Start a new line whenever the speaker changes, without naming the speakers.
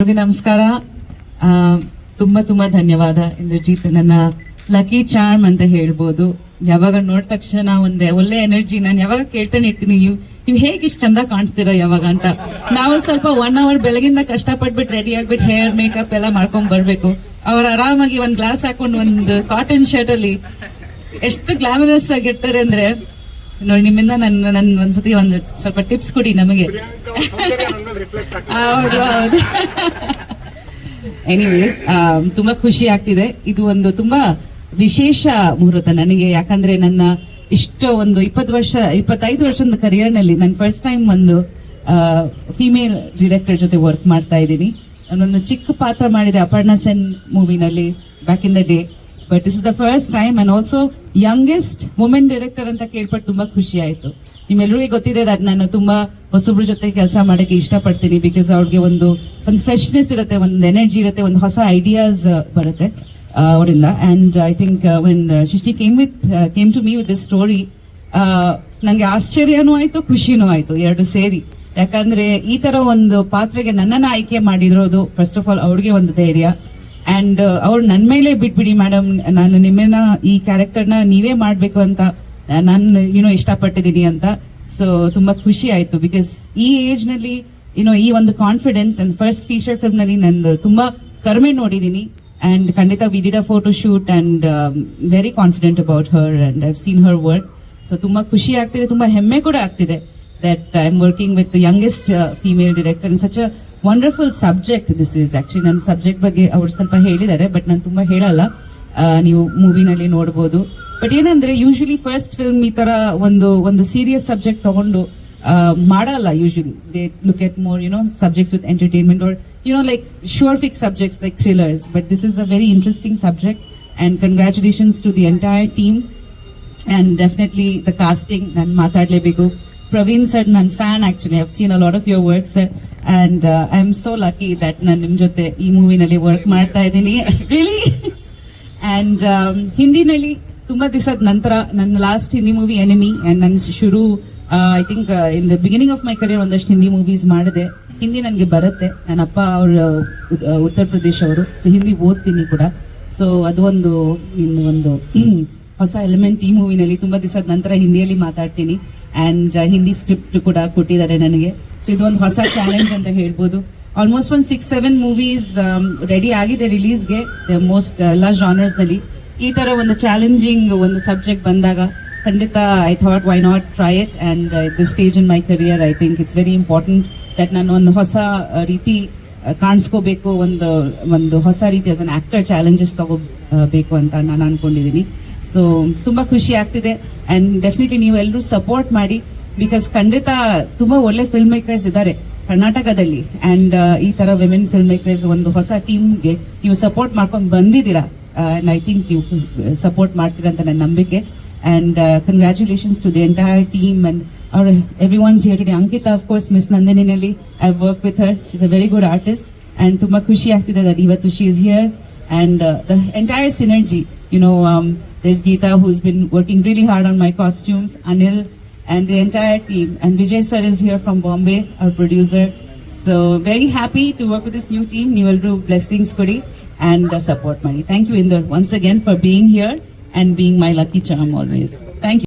ನಮಸ್ಕಾರ. ತುಂಬಾ ತುಂಬಾ ಧನ್ಯವಾದ. ಇಂದ್ರಜಿತ್ ನನ್ನ ಲಕ್ಕಿ ಚಾರ್ಮ್ ಅಂತ ಹೇಳ್ಬೋದು. ಯಾವಾಗ ನೋಡಿದ ತಕ್ಷಣ ಒಂದೇ ಒಳ್ಳೆ ಎನರ್ಜಿ ನಾನು ಯಾವಾಗ ಕೇಳ್ತಾನೆ ಇರ್ತೀನಿ ನೀವು ನೀವು ಹೇಗೆ ಇಷ್ಟ ಚಂದ ಕಾಣಿಸ್ತೀರಾ ಯಾವಾಗ ಅಂತ. ನಾವು ಸ್ವಲ್ಪ ಒನ್ ಅವರ್ ಬೆಳಗಿಂದ ಕಷ್ಟಪಟ್ಬಿಟ್ಟು ರೆಡಿ ಆಗ್ಬಿಟ್ಟು ಹೇರ್ ಮೇಕಪ್ ಎಲ್ಲ ಮಾಡ್ಕೊಂಡ್ ಬರ್ಬೇಕು. ಅವ್ರು ಆರಾಮಾಗಿ ಒಂದ್ ಗ್ಲಾಸ್ ಹಾಕೊಂಡು ಒಂದು ಕಾಟನ್ ಶರ್ಟ್ ಅಲ್ಲಿ ಎಷ್ಟು ಗ್ಲಾಮರಸ್ ಆಗಿರ್ತಾರೆ ಅಂದ್ರೆ ನೋಡಿ, ನಿಮ್ಮಿಂದ ನನ್ನ, ನನ್ ಒಂದ್ಸತಿ ಒಂದು ಸ್ವಲ್ಪ ಟಿಪ್ಸ್ ಕೊಡಿ ನಮಗೆ. ಹೌದು ಹೌದು. ಎನಿವೇಸ್ ತುಂಬಾ ಖುಷಿ ಆಗ್ತಿದೆ. ಇದು ಒಂದು ತುಂಬಾ ವಿಶೇಷ ಮುಹೂರ್ತ ನನಗೆ. ಯಾಕಂದ್ರೆ ನನ್ನ ಇಷ್ಟೋ ಒಂದು ಇಪ್ಪತ್ತು ವರ್ಷ, ಇಪ್ಪತ್ತೈದು ವರ್ಷದ ಕರಿಯರ್ನಲ್ಲಿ ನಾನು ಫಸ್ಟ್ ಟೈಮ್ ಒಂದು ಫಿಮೇಲ್ ಡಿರೆಕ್ಟರ್ ಜೊತೆ ವರ್ಕ್ ಮಾಡ್ತಾ ಇದ್ದೀನಿ. ನಾನೊಂದು ಚಿಕ್ಕ ಪಾತ್ರ ಮಾಡಿದೆ Aparna Sen ಮೂವಿನಲ್ಲಿ back in the day but is the first time and also youngest women director ಅಂತ ಕೇಳ್ಪಟ್ಟು ತುಂಬಾ ಖುಷಿ ಆಯಿತು. ನಿಮ್ಮೆಲ್ಲರಿಗೂ ಗೊತ್ತಿದೆ ದಟ್ ನಾನು ತುಂಬಾ ಹೊಸಬ್ರ ಜೊತೆ ಕೆಲಸ ಮಾಡೋಕ್ಕೆ ಇಷ್ಟಪಡ್ತೀನಿ ಬಿಕಾಸ್ ಅವ್ರಿಗೆ ಒಂದು ಒಂದು ಫ್ರೆಶ್ನೆಸ್ ಇರುತ್ತೆ, ಒಂದು ಎನರ್ಜಿ ಇರುತ್ತೆ, ಒಂದು ಹೊಸ ಐಡಿಯಾಸ್ ಬರುತ್ತೆ ಅವರಿಂದ. And I think when Srishti came with came to me with this story ನನಗೆ ಆಶ್ಚರ್ಯನೂ ಆಯಿತು, ಖುಷಿನೂ ಆಯಿತು ಎರಡು ಸೇರಿ. ಯಾಕಂದ್ರೆ ಈ ತರ ಒಂದು ಪಾತ್ರೆಗೆ ನನ್ನನ್ನು ಆಯ್ಕೆ ಮಾಡಿರೋದು ಫಸ್ಟ್ ಆಫ್ ಆಲ್ ಅವ್ರಿಗೆ ಒಂದು ಧೈರ್ಯ. ಅಂಡ್ ಅವ್ರು ನನ್ನ ಮೇಲೆ ಬಿಟ್ಬಿಡಿ ಮೇಡಮ್ ನಾನು ನಿಮ್ಮನ್ನ ಈ ಕ್ಯಾರೆಕ್ಟರ್ನ ನೀವೇ ಮಾಡಬೇಕು ಅಂತ ನಾನು ಏನೋ ಇಷ್ಟಪಟ್ಟಿದ್ದೀನಿ ಅಂತ. ಸೊ ತುಂಬ ಖುಷಿ ಆಯಿತು ಬಿಕಾಸ್ ಈ ಏಜ್ನಲ್ಲಿ ಏನೋ ಈ ಒಂದು ಕಾನ್ಫಿಡೆನ್ಸ್ ಅಂಡ್ ಫಸ್ಟ್ ಫೀಚರ್ ಫಿಲ್ಮ್ನಲ್ಲಿ ನಂದು ತುಂಬಾ ಕಡಿಮೆ ನೋಡಿದೀನಿ ಅಂಡ್ ಖಂಡಿತ we did a photo shoot and very confident about her and I've seen her work so ತುಂಬ ಖುಷಿ ಆಗ್ತಿದೆ, ತುಂಬ ಹೆಮ್ಮೆ ಕೂಡ ಆಗ್ತಿದೆ that I am working with youngest female director such a wonderful subject this is actually ನನ್ನ subject ಬಗ್ಗೆ ಅವ್ರು ಸ್ವಲ್ಪ ಹೇಳಿದ್ದಾರೆ ಬಟ್ ನಾನು ತುಂಬ ಹೇಳಲ್ಲ. ನೀವು ಮೂವಿನಲ್ಲಿ ನೋಡ್ಬೋದು. ಬಟ್ ಏನಂದ್ರೆ ಯೂಶಲಿ ಫಸ್ಟ್ ಫಿಲ್ಮ್ ಈ ತರ ಒಂದು ಒಂದು ಸೀರಿಯಸ್ ಸಬ್ಜೆಕ್ಟ್ ತಗೊಂಡು ಮಾಡಲ್ಲ usually they look at more you know subjects with entertainment are know, like sure fix subjects like thrillers. But this is a very interesting subject and congratulations to the entire team. And definitely the casting, ನಾನು ಮಾತಾಡ್ಲೇಬೇಕು. Praveen sir ನನ್ನ fan actually I've seen a lot of your work sir and I am so lucky that ನಾನು ನಿಮ್ಮ ಜೊತೆ ಈ ಮೂವಿನಲ್ಲಿ work ಮಾಡ್ತಾ ಇದ್ದೀನಿ. Really and ಹಿಂದಿನಲ್ಲಿ ತುಂಬ ದಿವಸದ ನಂತರ ನನ್ನ last Hindi movie enemy and ನನ್ನ ಶುರು I think in the beginning of my career ಒಂದಷ್ಟು ಹಿಂದಿ ಮೂವೀಸ್ ಮಾಡಿದೆ. ಹಿಂದಿ ನನಗೆ ಬರುತ್ತೆ. ನನ್ನ ಅಪ್ಪ ಅವರು ಉತ್ತರ ಪ್ರದೇಶವರು ಸೊ ಹಿಂದಿ ಓದ್ತೀನಿ ಕೂಡ. ಸೊ ಅದು ಒಂದು ಇನ್ನು ಒಂದು ಹೊಸ ಎಲಿಮೆಂಟ್ ಈ ಮೂವಿನಲ್ಲಿ ತುಂಬ ದಿವಸದ ನಂತರ ಹಿಂದಿಯಲ್ಲಿ ಮಾತಾಡ್ತೀನಿ. ಅಂಡ್ ಹಿಂದಿ ಸ್ಕ್ರಿಪ್ಟ್ ಕೂಡ ಕೊಟ್ಟಿದ್ದಾರೆ ನನಗೆ. ಸೊ ಇದೊಂದು ಹೊಸ ಚಾಲೆಂಜ್ ಅಂತ ಹೇಳ್ಬೋದು. ಆಲ್ಮೋಸ್ಟ್ ಒಂದು ಸಿಕ್ಸ್ ಸೆವೆನ್ ಮೂವೀಸ್ ರೆಡಿ ಆಗಿದೆ ರಿಲೀಸ್ಗೆ ಮೋಸ್ಟ್ ಎಲ್ಲ ಜಾನರ್ಸ್ನಲ್ಲಿ ಈ ಥರ ಒಂದು ಚಾಲೆಂಜಿಂಗ್ ಒಂದು ಸಬ್ಜೆಕ್ಟ್ ಬಂದಾಗ ಖಂಡಿತ I thought why not try it and this stage in my career I think it's very important that ನಾನು ಒಂದು ಹೊಸ ಆ, ರೀತಿ ಆ, ಕಾಣಿಸ್ಕೋಬೇಕು ಒಂದು ಒಂದು ಹೊಸ ರೀತಿ ಆಸ್ ಅನ್ ಆ್ಯಕ್ಟರ್ ಚಾಲೆಂಜಸ್ ತಗೋಬೇಕು ಅಂತ ನಾನು ಅನ್ಕೊಂಡಿದ್ದೀನಿ. ಸೊ ತುಂಬಾ ಖುಷಿ ಆಗ್ತಿದೆ. ಅಂಡ್ ಡೆಫಿನೆಟ್ಲಿ ನೀವು ಎಲ್ಲರೂ ಸಪೋರ್ಟ್ ಮಾಡಿ ಬಿಕಾಸ್ ಖಂಡಿತ ತುಂಬಾ ಒಳ್ಳೆ ಫಿಲ್ಮ್ ಮೇಕರ್ಸ್ ಇದ್ದಾರೆ ಕರ್ನಾಟಕದಲ್ಲಿ. ಅಂಡ್ ಈ ತರ ವಿಮೆನ್ ಫಿಲ್ಮ್ ಮೇಕರ್ಸ್ ಒಂದು ಹೊಸ ಟೀಮ್ಗೆ ನೀವು ಸಪೋರ್ಟ್ ಮಾಡ್ಕೊಂಡು ಬಂದಿದ್ದೀರಾ? ಅಂಡ್ ಐ ಥಿಂಕ್ ನೀವು ಸಪೋರ್ಟ್ ಮಾಡ್ತೀರಾ ಅಂತ ನನ್ನ ನಂಬಿಕೆ. And congratulations to the entire team and ಅವ್ರ everyone's here today Ankita of course miss ನಂದಿನಿನಲ್ಲಿ I work with her she is a very good artist and ತುಂಬಾ ಖುಷಿ ಆಗ್ತಿದೆ ದಟ್ ಇವತ್ತು she is here and the entire synergy you know there's Geeta who's been working really hard on my costumes, Anil, and the entire team. And Vijay sir is here from Bombay, our producer. So very happy to work with this new team. Do blessings, Kudi, and uh, support money. Thank you, Inder, once again for being here and being my lucky charm always. Thank you.